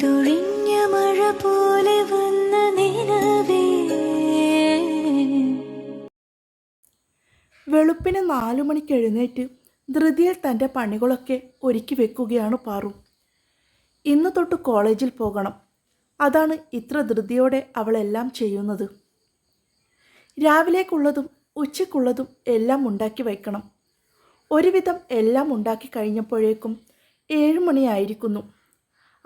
പെയ്തൊഴിഞ്ഞ മഴ പോലെ വന്ന നിലവേ. വെളുപ്പിന് നാലു മണിക്ക് എഴുന്നേറ്റ് ധൃതിയിൽ തന്റെ പണികളൊക്കെ ഒരുക്കി വെക്കുകയാണ് പാറു. ഇന്ന് തൊട്ട് കോളേജിൽ പോകണം. അതാണ് ഇത്ര ധൃതിയോടെ അവളെല്ലാം ചെയ്യുന്നത്. രാവിലേക്കുള്ളതും ഉച്ചയ്ക്കുള്ളതും എല്ലാം ഉണ്ടാക്കി വയ്ക്കണം ഒരുവിധം എല്ലാം ഉണ്ടാക്കി കഴിഞ്ഞപ്പോഴേക്കും ഏഴുമണിയായിരിക്കുന്നു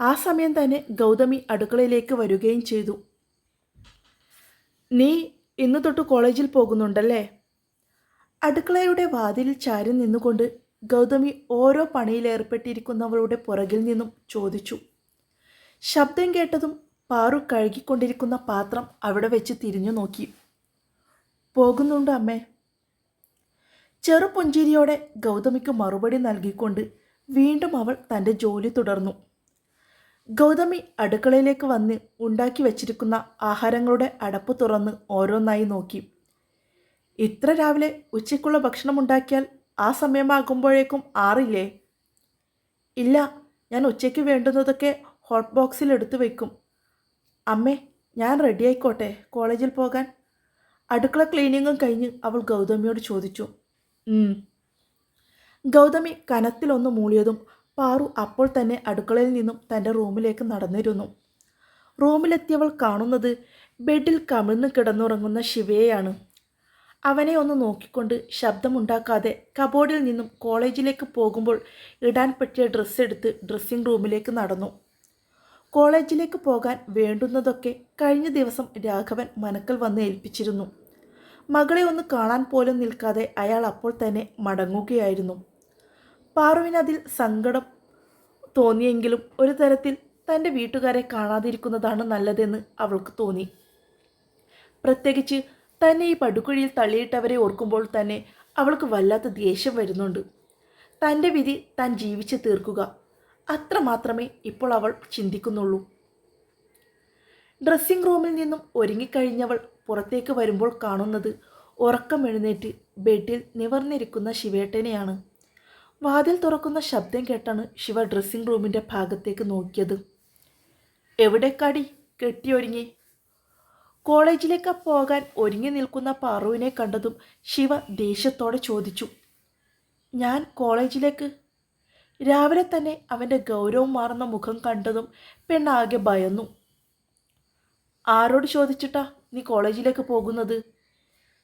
ആ സമയം തന്നെ ഗൗതമി അടുക്കളയിലേക്ക് വരികയും ചെയ്തു. നീ ഇന്ന് തൊട്ട് കോളേജിൽ പോകുന്നുണ്ടല്ലേ? അടുക്കളയുടെ വാതിലിൽ ചാരി നിന്നുകൊണ്ട് ഗൗതമി ഓരോ പണിയിലേർപ്പെട്ടിരിക്കുന്നവളുടെ പുറകിൽ നിന്നും ചോദിച്ചു. ശബ്ദം കേട്ടതും പാറു കഴുകിക്കൊണ്ടിരിക്കുന്ന പാത്രം അവിടെ വെച്ച് തിരിഞ്ഞു നോക്കി. പോകുന്നുണ്ട് അമ്മേ. ചെറുപുഞ്ചിരിയോടെ ഗൗതമിക്ക് മറുപടി നൽകിക്കൊണ്ട് വീണ്ടും അവൾ തന്റെ ജോലി തുടർന്നു. ഗൗതമി അടുക്കളയിലേക്ക് വന്ന് ഉണ്ടാക്കി വച്ചിരിക്കുന്ന ആഹാരങ്ങളുടെ അടപ്പ് തുറന്ന് ഓരോന്നായി നോക്കി. ഇത്ര രാവിലെ ഉച്ചയ്ക്കുള്ള ഭക്ഷണം ഉണ്ടാക്കിയാൽ ആ സമയമാകുമ്പോഴേക്കും ആറില്ലേ? ഇല്ല ഞാൻ ഉച്ചയ്ക്ക് വേണ്ടുന്നതൊക്കെ ഹോട്ട് ബോക്സിൽ എടുത്തു വയ്ക്കും അമ്മേ ഞാൻ റെഡി ആയിക്കോട്ടെ കോളേജിൽ പോകാൻ. അടുക്കള ക്ലീനിങ്ങും കഴിഞ്ഞ് അവൾ ഗൗതമിയോട് ചോദിച്ചു. ഗൗതമി കനത്തിലൊന്ന് മൂളിയതും പാറു അപ്പോൾ തന്നെ അടുക്കളയിൽ നിന്നും തന്റെ റൂമിലേക്ക് നടന്നിരുന്നു. റൂമിലെത്തിയവൾ കാണുന്നത് ബെഡിൽ കമിഴ്ന്ന് കിടന്നുറങ്ങുന്ന ശിവയെയാണ്. അവനെ ഒന്ന് നോക്കിക്കൊണ്ട് ശബ്ദമുണ്ടാക്കാതെ കബോർഡിൽ നിന്നും കോളേജിലേക്ക് പോകുമ്പോൾ ഇടാൻ പറ്റിയ ഡ്രസ്സ് എടുത്ത് ഡ്രസ്സിംഗ് റൂമിലേക്ക് നടന്നു. കോളേജിലേക്ക് പോകാൻ വേണ്ടുന്നതൊക്കെ കഴിഞ്ഞ ദിവസം രാഘവൻ മനക്കൽ വന്ന് ഏൽപ്പിച്ചിരുന്നു. മകളെ ഒന്ന് കാണാൻ പോലും നിൽക്കാതെ അയാൾ അപ്പോൾ തന്നെ മടങ്ങുകയായിരുന്നു. പാറുവിനതിൽ സങ്കടം തോന്നിയെങ്കിലും ഒരു തരത്തിൽ തന്റെ വീട്ടുകാരെ കാണാതിരിക്കുന്നതാണ് നല്ലതെന്ന് അവൾക്ക് തോന്നി. പ്രത്യേകിച്ച് തന്നെ ഈ പടുക്കുഴിയിൽ തള്ളിയിട്ടവരെ ഓർക്കുമ്പോൾ തന്നെ അവൾക്ക് വല്ലാത്ത ദേഷ്യം വരുന്നുണ്ട്. തന്റെ വിധി താൻ ജീവിച്ച് തീർക്കുക. അത്ര മാത്രമേ ഇപ്പോൾ അവൾ ചിന്തിക്കുന്നുള്ളൂ. ഡ്രസ്സിംഗ് റൂമിൽ നിന്നും ഒരുങ്ങിക്കഴിഞ്ഞവൾ പുറത്തേക്ക് വരുമ്പോൾ കാണുന്നത് ഉറക്കം എഴുന്നേറ്റ് ബെഡിൽ നിവർന്നിരിക്കുന്ന ശിവേട്ടനെയാണ്. വാതിൽ തുറക്കുന്ന ശബ്ദം കേട്ടാണ് ശിവ ഡ്രസ്സിംഗ് റൂമിന്റെ ഭാഗത്തേക്ക് നോക്കിയത്. എവിടേക്കാടി? കെട്ടിയൊരുങ്ങി. കോളേജിലേക്ക് പോകാൻ ഒരുങ്ങി നിൽക്കുന്ന പാറുവിനെ കണ്ടതും ശിവ ദേഷ്യത്തോടെ ചോദിച്ചു. ഞാൻ കോളേജിലേക്ക്? രാവിലെ തന്നെ അവന്റെ ഗൗരവം മാറുന്ന മുഖം കണ്ടതും പെണ്ണാകെ ഭയന്നു. ആരോട് ചോദിച്ചിട്ടാ നീ കോളേജിലേക്ക് പോകുന്നത്?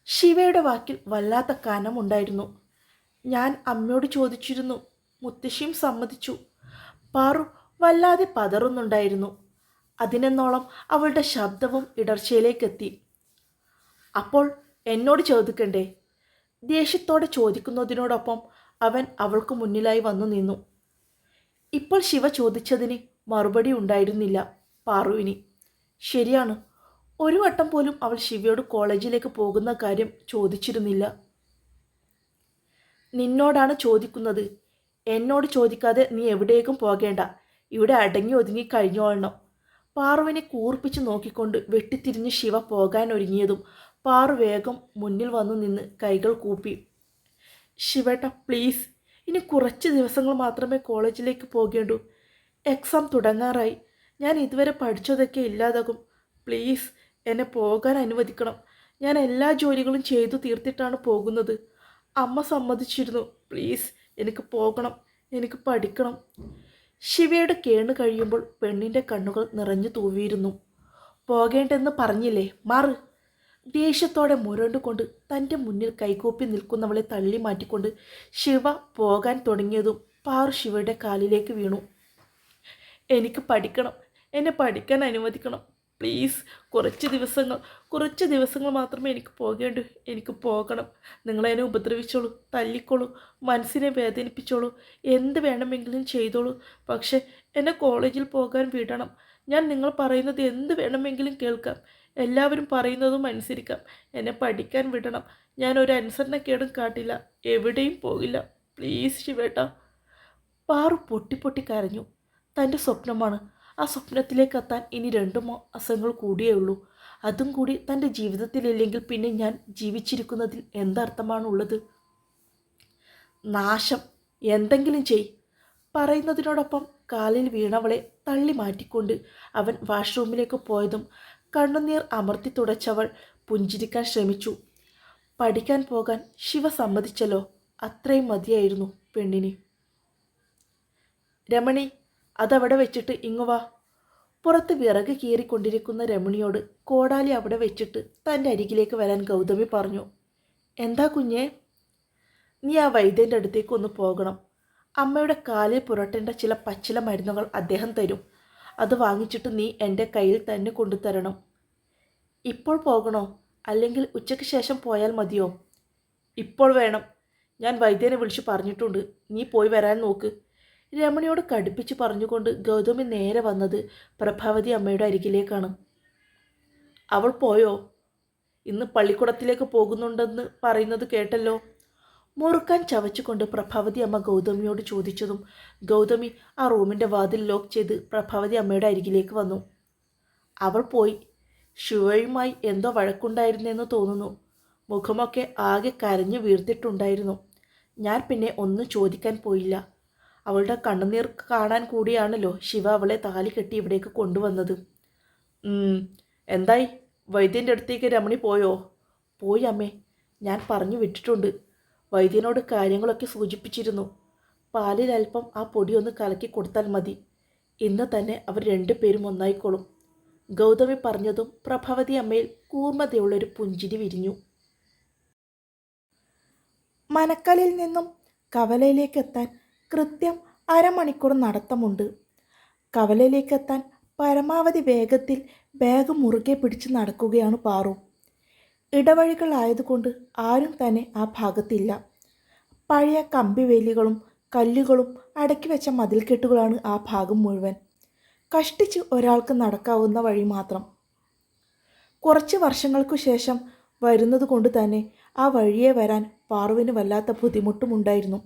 ശിവയുടെ വാക്കിൽ വല്ലാത്ത കനമുണ്ടായിരുന്നു ഞാൻ അമ്മയോട് ചോദിച്ചിരുന്നു. മുത്തശ്ശിയും സമ്മതിച്ചു. പാറു വല്ലാതെ പതറുന്നുണ്ടായിരുന്നു. അതിനെന്നോളം അവളുടെ ശബ്ദവും ഇടർച്ചയിലേക്കെത്തി. അപ്പോൾ എന്നോട് ചോദിക്കണ്ടേ? ദേഷ്യത്തോടെ ചോദിക്കുന്നതിനോടൊപ്പം അവൻ അവൾക്ക് മുന്നിലായി വന്നു നിന്നു. ഇപ്പോൾ ശിവ ചോദിച്ചതിന് മറുപടി ഉണ്ടായിരുന്നില്ല പാറുവിന്. ശരിയാണ്. ഒരു വട്ടം പോലും അവൾ ശിവയോട് കോളേജിലേക്ക് പോകുന്ന കാര്യം ചോദിച്ചിരുന്നില്ല. നിന്നോടാണ് ചോദിക്കുന്നത്. എന്നോട് ചോദിക്കാതെ നീ എവിടേക്കും പോകേണ്ട. ഇവിടെ അടങ്ങി ഒതുങ്ങി കഴിഞ്ഞോളണം. പാറുവിനെ കൂർപ്പിച്ച് നോക്കിക്കൊണ്ട് വെട്ടിത്തിരിഞ്ഞ് ശിവ പോകാൻ ഒരുങ്ങിയതും പാറു വേഗം മുന്നിൽ വന്നു നിന്ന് കൈകൾ കൂപ്പി. ശിവേട്ട പ്ലീസ് ഇനി കുറച്ച് ദിവസങ്ങൾ മാത്രമേ കോളേജിലേക്ക് പോകേണ്ടൂ. എക്സാം തുടങ്ങാറായി. ഞാൻ ഇതുവരെ പഠിച്ചതൊക്കെ ഇല്ലാതാകും. പ്ലീസ് എന്നെ പോകാൻ അനുവദിക്കണം. ഞാൻ എല്ലാ ജോലികളും ചെയ്തു തീർത്തിട്ടാണ് പോകുന്നത്. അമ്മ സമ്മതിച്ചിരുന്നു. പ്ലീസ് എനിക്ക് പോകണം. എനിക്ക് പഠിക്കണം. ശിവയുടെ കേണ് കഴിയുമ്പോൾ പെണ്ണിന്റെ കണ്ണുകൾ നിറഞ്ഞു തൂവിയിരുന്നു. പോകേണ്ടെന്ന് പറഞ്ഞില്ലേ? മാറ്. ദേഷ്യത്തോടെ മുരണ്ടുകൊണ്ട് തന്റെ മുന്നിൽ കൈകൂപ്പി നിൽക്കുന്നവളെ തള്ളി മാറ്റിക്കൊണ്ട് ശിവ പോകാൻ തുടങ്ങിയതും പാറു ശിവയുടെ കാലിലേക്ക് വീണു. എനിക്ക് പഠിക്കണം. എന്നെ പഠിക്കാൻ അനുവദിക്കണം. പ്ലീസ് കുറച്ച് ദിവസങ്ങൾ കുറച്ച് ദിവസങ്ങൾ മാത്രമേ എനിക്ക് പോകേണ്ടൂ. എനിക്ക് പോകണം. നിങ്ങളെന്നെ ഉപദ്രവിച്ചോളൂ തല്ലിക്കോളൂ മനസ്സിനെ വേദനിപ്പിച്ചോളൂ എന്ത് വേണമെങ്കിലും ചെയ്തോളൂ. പക്ഷേ എന്നെ കോളേജിൽ പോകാൻ വിടണം. ഞാൻ നിങ്ങൾ പറയുന്നത് എന്ത് വേണമെങ്കിലും കേൾക്കാം. എല്ലാവരും പറയുന്നതും അനുസരിക്കാം. എന്നെ പഠിക്കാൻ വിടണം. ഞാൻ ഒരു അനുസരണക്കേടും കാട്ടില്ല. എവിടെയും പോകില്ല. പ്ലീസ് ശിവേട്ട. പാറു പൊട്ടി പൊട്ടി കരഞ്ഞു. തന്റെ സ്വപ്നമാണ്. ആ സ്വപ്നത്തിലേക്ക് എത്താൻ ഇനി രണ്ടു മാസങ്ങൾ കൂടിയേ ഉള്ളൂ. അതും കൂടി തന്റെ ജീവിതത്തിലില്ലെങ്കിൽ പിന്നെ ഞാൻ ജീവിച്ചിരിക്കുന്നതിൽ എന്തർത്ഥമാണുള്ളത്? നാശം. എന്തെങ്കിലും ചെയ്. പറയുന്നതിനോടൊപ്പം കാലിൽ വീണവളെ തള്ളി മാറ്റിക്കൊണ്ട് അവൻ വാഷ്റൂമിലേക്ക് പോയതും കണ്ണുനീർ അമർത്തി തുടച്ചവൾ പുഞ്ചിരിക്കാൻ ശ്രമിച്ചു. പഠിക്കാൻ പോകാൻ ശിവ സമ്മതിച്ചല്ലോ. അത്രയും മതിയായിരുന്നു പെണ്ണിന്. രമണി അതവിടെ വെച്ചിട്ട് ഇങ്ങു വാ. പുറത്ത് വിറക് കീറിക്കൊണ്ടിരിക്കുന്ന രമണിയോട് കോടാലി അവിടെ വെച്ചിട്ട് തന്റെ അരികിലേക്ക് വരാൻ ഗൗതമി പറഞ്ഞു എന്താ കുഞ്ഞേ? നീ ആ വൈദ്യന്റെ അടുത്തേക്ക് ഒന്ന് പോകണം. അമ്മയുടെ കാലിൽ പുരട്ടേണ്ട ചില പച്ചില മരുന്നുകൾ അദ്ദേഹം തരും. അത് വാങ്ങിച്ചിട്ട് നീ എന്റെ കയ്യിൽ തന്നെ കൊണ്ടുതരണം. ഇപ്പോൾ പോകണോ? അല്ലെങ്കിൽ ഉച്ചയ്ക്ക് ശേഷം പോയാൽ മതിയോ? ഇപ്പോൾ വേണം. ഞാൻ വൈദ്യനെ വിളിച്ച് പറഞ്ഞിട്ടുണ്ട്. നീ പോയി വരാൻ നോക്ക്. രമണിയോട് കടുപ്പിച്ച് പറഞ്ഞുകൊണ്ട് ഗൗതമി നേരെ വന്നത് പ്രഭാവതി അമ്മയുടെ അരികിലേക്കാണ്. അവൾ പോയോ? ഇന്ന് പള്ളിക്കുടത്തിലേക്ക് പോകുന്നുണ്ടെന്ന് പറയുന്നത് കേട്ടല്ലോ? മുറുക്കാൻ ചവച്ചുകൊണ്ട് പ്രഭാവതി അമ്മ ഗൗതമിയോട് ചോദിച്ചതും ഗൗതമി ആ റൂമിന്റെ വാതിൽ ലോക്ക് ചെയ്ത് പ്രഭാവതി അമ്മയുടെ അരികിലേക്ക് വന്നു. അവൾ പോയി. ശിവയുമായി എന്തോ വഴക്കുണ്ടായിരുന്നെന്ന് തോന്നുന്നു. മുഖമൊക്കെ ആകെ കരഞ്ഞു വീർത്തിട്ടുണ്ടായിരുന്നു. ഞാൻ പിന്നെ ഒന്നും ചോദിക്കാൻ പോയില്ല. അവളുടെ കണ്ണുനീർ കാണാൻ കൂടിയാണല്ലോ ശിവ അവളെ താലി കെട്ടി ഇവിടേക്ക് കൊണ്ടുവന്നത്. എന്തായി? വൈദ്യന്റെ അടുത്തേക്ക് രമണി പോയോ? പോയി അമ്മേ ഞാൻ പറഞ്ഞു വിട്ടിട്ടുണ്ട്. വൈദ്യനോട് കാര്യങ്ങളൊക്കെ സൂചിപ്പിച്ചിരുന്നു. പാലിൽ അല്പം ആ പൊടി ഒന്ന് കലക്കി കൊടുത്താൽ മതി. ഇന്ന് തന്നെ അവർ രണ്ടുപേരും ഒന്നായിക്കോളും. ഗൗതമി പറഞ്ഞതും പ്രഭാവതി അമ്മയിൽ കൂർമ്മതയുള്ളൊരു പുഞ്ചിരി വിരിഞ്ഞു. മനക്കലിൽ നിന്നും കവലയിലേക്ക് എത്താൻ കൃത്യം അരമണിക്കൂർ നടത്തമുണ്ട്. കവലയിലേക്കെത്താൻ പരമാവധി വേഗത്തിൽ ബാഗ് മുറുകെ പിടിച്ച് നടക്കുകയാണ് പാറു. ഇടവഴികളായതുകൊണ്ട് ആരും തന്നെ ആ ഭാഗത്തില്ല. പഴയ കമ്പിവേലികളും കല്ലുകളും അടക്കി വെച്ച മതിൽക്കെട്ടുകളാണ് ആ ഭാഗം മുഴുവൻ. കഷ്ടിച്ച് ഒരാൾക്ക് നടക്കാവുന്ന വഴി മാത്രം. കുറച്ച് വർഷങ്ങൾക്കു ശേഷം വരുന്നത് കൊണ്ട് തന്നെ ആ വഴിയെ വരാൻ പാറുവിന് വല്ലാത്ത ബുദ്ധിമുട്ടുമുണ്ടായിരുന്നു.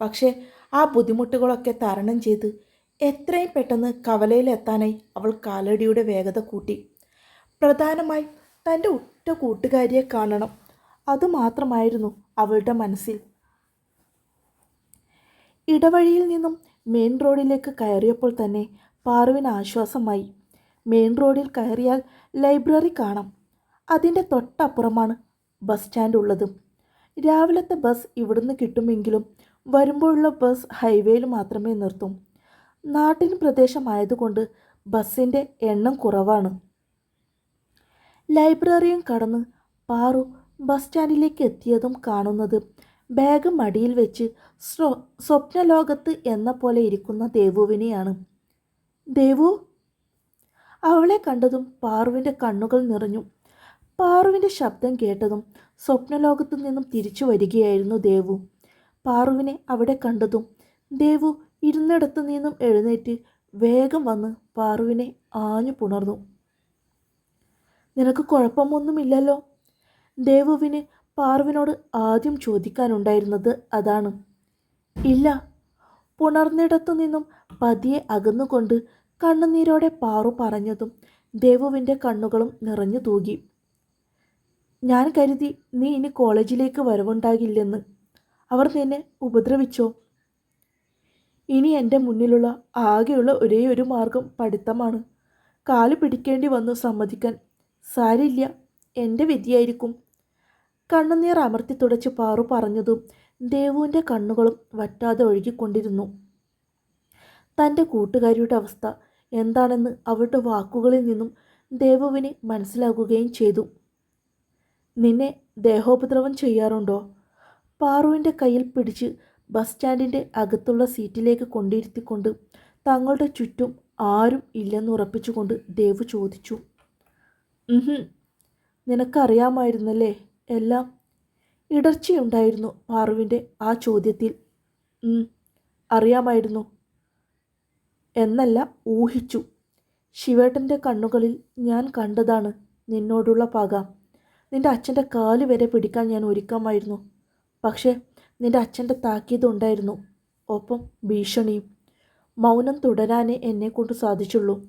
പക്ഷേ ആ ബുദ്ധിമുട്ടുകളൊക്കെ തരണം ചെയ്ത് എത്രയും പെട്ടെന്ന് കവലയിലെത്താനായി അവൾ കാലടിയുടെ വേഗത കൂട്ടി. പ്രധാനമായി തന്റെ ഉറ്റ കൂട്ടുകാരിയെ കാണണം. അതുമാത്രമായിരുന്നു അവളുടെ മനസ്സിൽ. ഇടവഴിയിൽ നിന്നും മെയിൻ റോഡിലേക്ക് കയറിയപ്പോൾ തന്നെ പാറുവിന് ആശ്വാസമായി. മെയിൻ റോഡിൽ കയറിയാൽ ലൈബ്രറി കാണാം. അതിന്റെ തൊട്ടപ്പുറമാണ് ബസ് സ്റ്റാൻഡ് ഉള്ളത്. രാവിലത്തെ ബസ് ഇവിടുന്ന് കിട്ടുമെങ്കിലും വരുമ്പോഴുള്ള ബസ് ഹൈവേയിൽ മാത്രമേ നിർത്തും. നാട്ടിൻ പ്രദേശമായതുകൊണ്ട് ബസ്സിന്റെ എണ്ണം കുറവാണ്. ലൈബ്രറിയും കടന്ന് പാറു ബസ് സ്റ്റാൻഡിലേക്ക് എത്തിയതും കാണുന്നത് ബാഗ് മടിയിൽ വെച്ച് സ്വ സ്വപ്നലോകത്ത് എന്ന പോലെ ഇരിക്കുന്ന ദേവുവിനെയാണ്. ദേവു? അവളെ കണ്ടതും പാറുവിന്റെ കണ്ണുകൾ നിറഞ്ഞു. പാറുവിന്റെ ശബ്ദം കേട്ടതും സ്വപ്നലോകത്തു നിന്നും തിരിച്ചു വരികയായിരുന്നു ദേവു. പാറുവിനെ അവിടെ കണ്ടതും ദേവു ഇരുന്നിടത്തു നിന്നും എഴുന്നേറ്റ് വേഗം വന്ന് പാറുവിനെ ആഞ്ഞു പുണർന്നു. നിനക്ക് കുഴപ്പമൊന്നുമില്ലല്ലോ ദേവുവിന് പാറുവിനോട് ആദ്യം ചോദിക്കാനുണ്ടായിരുന്നത് അതാണ്. ഇല്ല. പുണർന്നിടത്തു നിന്നും പതിയെ അകന്നുകൊണ്ട് കണ്ണുനീരോടെ പാറു പറഞ്ഞതും ദേവുവിന്റെ കണ്ണുകളും നിറഞ്ഞു തൂകി. ഞാൻ കരുതി നീ ഇനി കോളേജിലേക്ക് വരവുണ്ടാകില്ലെന്ന്. അവർ നിന്നെ ഉപദ്രവിച്ചോ? ഇനി എന്റെ മുന്നിലുള്ള ആകെയുള്ള ഒരേ ഒരു മാർഗം പഠിത്തമാണ്. കാൽ പിടിക്കേണ്ടി വന്നു സമ്മതിക്കാൻ. സാരില്ല എന്റെ വിധിയായിരിക്കും. കണ്ണുനീർ അമർത്തി തുടച്ച് പാറു പറഞ്ഞതും ദേവുവിന്റെ കണ്ണുകളും വറ്റാതെ ഒഴുകിക്കൊണ്ടിരുന്നു. തന്റെ കൂട്ടുകാരിയുടെ അവസ്ഥ എന്താണെന്ന് അവരുടെ വാക്കുകളിൽ നിന്നും ദേവുവിന് മനസ്സിലാകുകയും ചെയ്തു. നിന്നെ ദേഹോപദ്രവം ചെയ്യാറുണ്ടോ? പാറുവിന്റെ കയ്യിൽ പിടിച്ച് ബസ് സ്റ്റാൻഡിന്റെ അകത്തുള്ള സീറ്റിലേക്ക് കൊണ്ടിരുത്തിക്കൊണ്ട് തങ്ങളുടെ ചുറ്റും ആരും ഇല്ലെന്ന് ഉറപ്പിച്ചുകൊണ്ട് ദേവ് ചോദിച്ചു. നിനക്കറിയാമായിരുന്നല്ലേ എല്ലാം? ഇടർച്ചയുണ്ടായിരുന്നു പാറുവിന്റെ ആ ചോദ്യത്തിൽ. അറിയാമായിരുന്നു. എന്നല്ല ഊഹിച്ചു. ശിവേട്ടന്റെ കണ്ണുകളിൽ ഞാൻ കണ്ടതാണ് നിന്നോടുള്ള പക. നിന്റെ അച്ഛന്റെ കാൽ വരെ പിടിക്കാൻ ഞാൻ ഒരുക്കമായിരുന്നു. പക്ഷേ നിന്റെ അച്ഛന്റെ താക്കീത് ഉണ്ടായിരുന്നു. ഒപ്പം ഭീഷണിയും മൗനം തുടരാനേ എന്നെക്കൊണ്ട് സാധിച്ചുള്ളൂ.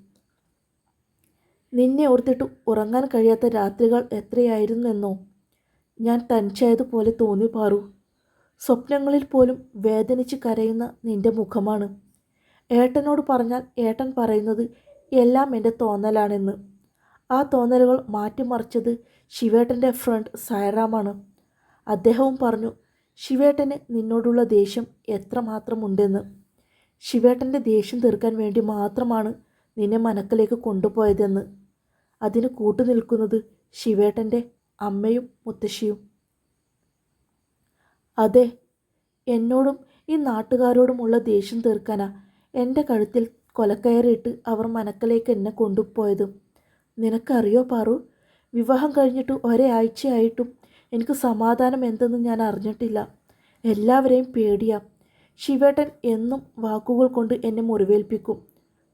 നിന്നെ ഓർത്തിട്ട് ഉറങ്ങാൻ കഴിയാത്ത രാത്രികൾ എത്രയായിരുന്നെന്നോ. ഞാൻ തനിച്ചായതുപോലെ തോന്നി പാറു. സ്വപ്നങ്ങളിൽ പോലും വേദനിച്ച് കരയുന്ന നിന്റെ മുഖമാണ്. ഏട്ടനോട് പറഞ്ഞാൽ ഏട്ടൻ പറയുന്നത് എല്ലാം എന്റെ തോന്നലാണെന്ന്. ആ തോന്നലുകൾ മാറ്റിമറിച്ചത് ശിവേട്ടന്റെ ഫ്രണ്ട് സായറാമാണ്. അദ്ദേഹവും പറഞ്ഞു ശിവേട്ടന് നിന്നോടുള്ള ദേഷ്യം എത്രമാത്രമുണ്ടെന്ന്. ശിവേട്ടന്റെ ദേഷ്യം തീർക്കാൻ വേണ്ടി മാത്രമാണ് നിന്നെ മനക്കിലേക്ക് കൊണ്ടുപോയതെന്ന്. അതിന് കൂട്ടുനിൽക്കുന്നത് ശിവേട്ടന്റെ അമ്മയും മുത്തശ്ശിയും. അതെ എന്നോടും ഈ നാട്ടുകാരോടുമുള്ള ദേഷ്യം തീർക്കാനാ എന്റെ കഴുത്തിൽ കൊലക്കയറിയിട്ട് അവർ മനക്കലേക്ക് എന്നെ കൊണ്ടുപോയത്. നിനക്കറിയോ പാറു വിവാഹം കഴിഞ്ഞിട്ട് ഒരാഴ്ചയായിട്ടും എനിക്ക് സമാധാനം എന്തെന്ന് ഞാൻ അറിഞ്ഞിട്ടില്ല. എല്ലാവരെയും പേടിയാ. ശിവേട്ടൻ എന്നും വാക്കുകൾ കൊണ്ട് എന്നെ മുറിവേൽപ്പിക്കും.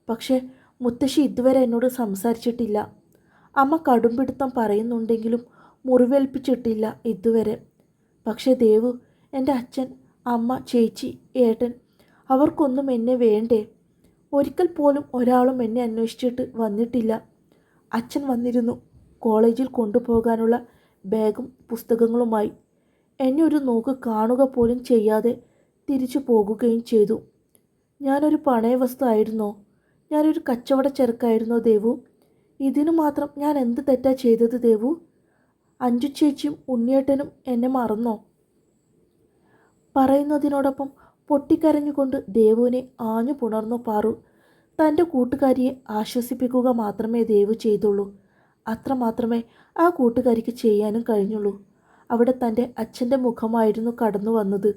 പക്ഷേ മുത്തശ്ശി ഇതുവരെ എന്നോട് സംസാരിച്ചിട്ടില്ല. അമ്മ കടുംപിടുത്തം പറയുന്നുണ്ടെങ്കിലും മുറിവേൽപ്പിച്ചിട്ടില്ല ഇതുവരെ. പക്ഷേ ദേവു എന്റെ അച്ഛൻ അമ്മ ചേച്ചി ഏട്ടൻ അവർക്കൊന്നും എന്നെ വേണ്ടേ? ഒരിക്കൽ പോലും ഒരാളും എന്നെ അന്വേഷിച്ചിട്ട് വന്നിട്ടില്ല. അച്ഛൻ വന്നിരുന്നു. കോളേജിൽ കൊണ്ടുപോകാനുള്ള ബാഗും പുസ്തകങ്ങളുമായി. എന്നെ ഒരു നോക്ക് കാണുക പോലും ചെയ്യാതെ തിരിച്ചു പോകുകയും ചെയ്തു. ഞാനൊരു പണയവസ്തു ആയിരുന്നോ ഞാനൊരു കച്ചവട ചെറുക്കായിരുന്നോ ദേവു? ഇതിനു മാത്രം ഞാൻ എന്ത് തെറ്റാ ചെയ്തത് ദേവു? അഞ്ചു ചേച്ചിയും ഉണ്ണിയേട്ടനും എന്നെ മറന്നോ? പറയുന്നതിനോടൊപ്പം പൊട്ടിക്കരഞ്ഞുകൊണ്ട് ദേവുവിനെ ആഞ്ഞു പുണർന്നു പാറു. തന്റെ കൂട്ടുകാരിയെ ആശ്വസിപ്പിക്കുക മാത്രമേ ദേവു ചെയ്തുള്ളൂ. അത്രമാത്രമേ ആ കൂട്ടുകാരിക്ക് ചെയ്യാനും കഴിഞ്ഞുള്ളൂ. അവിടെ തന്റെ അച്ഛന്റെ മുഖമായിരുന്നു കടന്നു വന്നത്.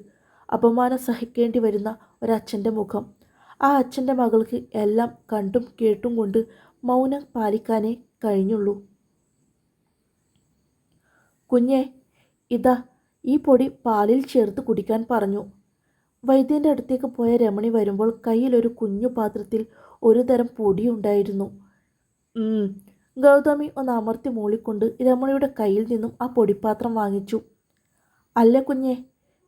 അപമാനം സഹിക്കേണ്ടി വരുന്ന ഒരച്ഛന്റെ മുഖം. ആ അച്ഛന്റെ മകൾക്ക് എല്ലാം കണ്ടും കേട്ടും കൊണ്ട് മൗനം പാലിക്കാനേ കഴിഞ്ഞുള്ളൂ. കുഞ്ഞെ ഇതാ ഈ പൊടി പാലിൽ ചേർത്ത് കുടിക്കാൻ പറഞ്ഞു. വൈദ്യന്റെ അടുത്തേക്ക് പോയ രമണി വരുമ്പോൾ കയ്യിലൊരു കുഞ്ഞു പാത്രത്തിൽ ഒരു തരം പൊടിയുണ്ടായിരുന്നു. ഗൗതമി ഒന്ന് അമർത്തി മൂളിക്കൊണ്ട് രമണിയുടെ കയ്യിൽ നിന്നും ആ പൊടിപാത്രം വാങ്ങിച്ചു. അല്ല കുഞ്ഞെ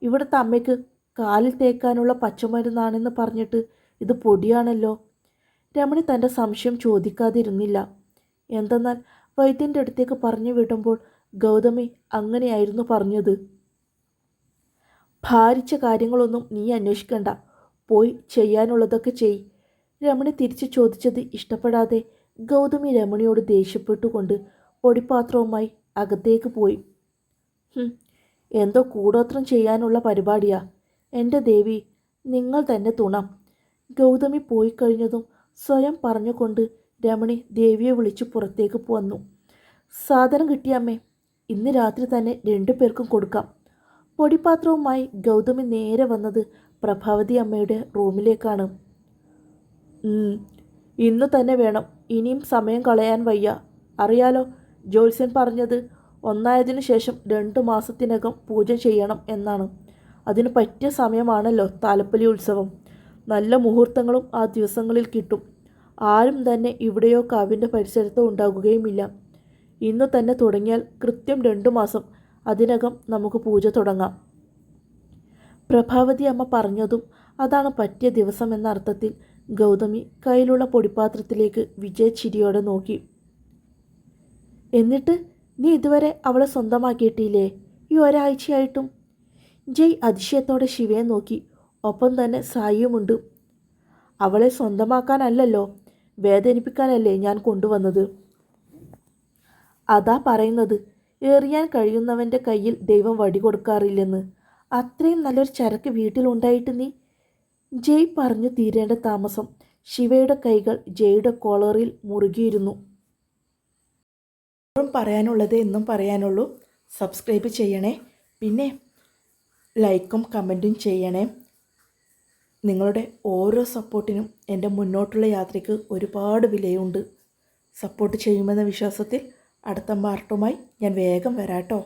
ഇവിടുത്തെ അമ്മയ്ക്ക് കാലിൽ തേക്കാനുള്ള പച്ചമരുന്നാണെന്ന് പറഞ്ഞിട്ട് ഇത് പൊടിയാണല്ലോ രമണി തന്റെ സംശയം ചോദിക്കാതിരുന്നില്ല. എന്തെന്നാൽ വൈദ്യന്റെ അടുത്തേക്ക് പറഞ്ഞു വിടുമ്പോൾ ഗൗതമി അങ്ങനെയായിരുന്നു പറഞ്ഞത്. ഭാരിച്ച കാര്യങ്ങളൊന്നും നീ അന്വേഷിക്കണ്ട. പോയി ചെയ്യാനുള്ളതൊക്കെ ചെയ് രമണി തിരിച്ചു ചോദിച്ചത് ഇഷ്ടപ്പെടാതെ ഗൗതമി രമണിയോട് ദേഷ്യപ്പെട്ടുകൊണ്ട് പൊടിപാത്രവുമായി അകത്തേക്ക് പോയി. എന്തോ കൂടോത്രം ചെയ്യാനുള്ള പരിപാടിയാ. എന്റെ ദേവി നിങ്ങൾ തന്നെ തുണ. ഗൗതമി പോയി കഴിഞ്ഞതും സ്വയം പറഞ്ഞുകൊണ്ട് രമണി ദേവിയെ വിളിച്ച് പുറത്തേക്ക് വന്നു. സാധനം കിട്ടിയമ്മേ ഇന്ന് രാത്രി തന്നെ രണ്ടു പേർക്കും കൊടുക്കാം. പൊടിപാത്രവുമായി ഗൗതമി നേരെ വന്നത് പ്രഭാവതി അമ്മയുടെ റൂമിലേക്കാണ്. ഇന്ന് തന്നെ വേണം. ഇനിയും സമയം കളയാൻ വയ്യ. അറിയാലോ ജോത്സ്യൻ പറഞ്ഞത് ഒന്നായതിനു ശേഷം രണ്ട് മാസത്തിനകം പൂജ ചെയ്യണം എന്നാണ്. അതിന് പറ്റിയ സമയമാണല്ലോ താലപ്പൊലി ഉത്സവം. നല്ല മുഹൂർത്തങ്ങളും ആ ദിവസങ്ങളിൽ കിട്ടും. ആരും തന്നെ ഇവിടെയോ കാവിന്റെ പരിസരത്തോ ഉണ്ടാകുകയുമില്ല. ഇന്ന് തന്നെ തുടങ്ങിയാൽ കൃത്യം രണ്ടു മാസം അതിനകം നമുക്ക് പൂജ തുടങ്ങാം. പ്രഭാവതി അമ്മ പറഞ്ഞതും അതാണ് പറ്റിയ ദിവസം എന്ന അർത്ഥത്തിൽ ഗൗതമി കയ്യിലുള്ള പൊടിപാത്രത്തിലേക്ക് വിജയ ചിരിയോടെ നോക്കി. എന്നിട്ട് നീ ഇതുവരെ അവളെ സ്വന്തമാക്കിയിട്ടില്ലേ? ഈ ഒരാഴ്ചയായിട്ടും? ജയ് അതിശയത്തോടെ ശിവയെ നോക്കി. ഒപ്പം തന്നെ സായിയുമുണ്ട്. അവളെ സ്വന്തമാക്കാനല്ലല്ലോ വേദനിപ്പിക്കാനല്ലേ ഞാൻ കൊണ്ടുവന്നത്? അതാ പറയുന്നത് ഏറിയാൻ കഴിയുന്നവന്റെ കയ്യിൽ ദൈവം വടി കൊടുക്കാറില്ലെന്ന്. അത്രയും നല്ലൊരു ചരക്ക് വീട്ടിലുണ്ടായിട്ട് നീ ജയ് പറഞ്ഞു തീരേണ്ട താമസം. ശിവയുടെ കൈകൾ ജയുടെ കോളറിൽ മുറുകിയിരുന്നു. ഇപ്പോഴും പറയാനുള്ളത് എന്നും പറയാനുള്ളൂ. സബ്സ്ക്രൈബ് ചെയ്യണേ. പിന്നെ ലൈക്കും കമന്റും ചെയ്യണേ. നിങ്ങളുടെ ഓരോ സപ്പോർട്ടിനും എന്റെ മുന്നോട്ടുള്ള യാത്രയ്ക്ക് ഒരുപാട് വിലയുണ്ട്. സപ്പോർട്ട് ചെയ്യുമെന്ന വിശ്വാസത്തിൽ അടുത്ത മാർട്ടുമായി ഞാൻ വേഗം വരാട്ടോ.